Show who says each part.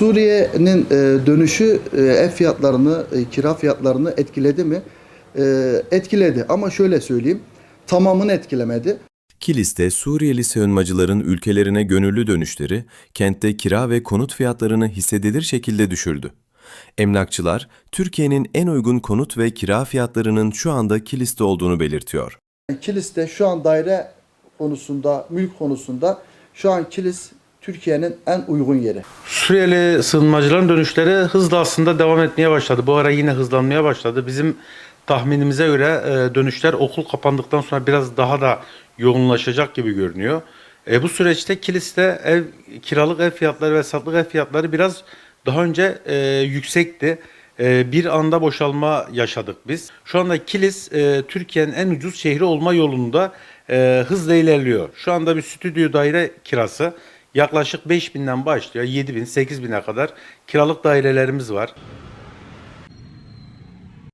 Speaker 1: Suriye'nin e, dönüşü e, ev fiyatlarını, e, kira fiyatlarını etkiledi mi? Etkiledi ama şöyle söyleyeyim, tamamını etkilemedi.
Speaker 2: Kilis'te Suriyeli sığınmacıların ülkelerine gönüllü dönüşleri, kentte kira ve konut fiyatlarını hissedilir şekilde düşürdü. Emlakçılar, Türkiye'nin en uygun konut ve kira fiyatlarının şu anda Kilis'te olduğunu belirtiyor.
Speaker 1: Kilis'te şu an daire konusunda, mülk konusunda şu an Kilis Türkiye'nin en uygun yeri.
Speaker 3: Suriyeli sığınmacıların dönüşleri hızla aslında devam etmeye başladı. Bu ara yine hızlanmaya başladı. Bizim tahminimize göre e, dönüşler okul kapandıktan sonra biraz daha da yoğunlaşacak gibi görünüyor. E, bu süreçte Kilis'te ev kiralık ev fiyatları ve satılık ev fiyatları biraz daha önce e, yüksekti. E, bir anda boşalma yaşadık biz. Şu anda Kilis e, Türkiye'nin en ucuz şehri olma yolunda e, hızla ilerliyor. Şu anda bir stüdyo daire kirası yaklaşık 5000'den başlıyor 7000 8000'e kadar kiralık dairelerimiz var.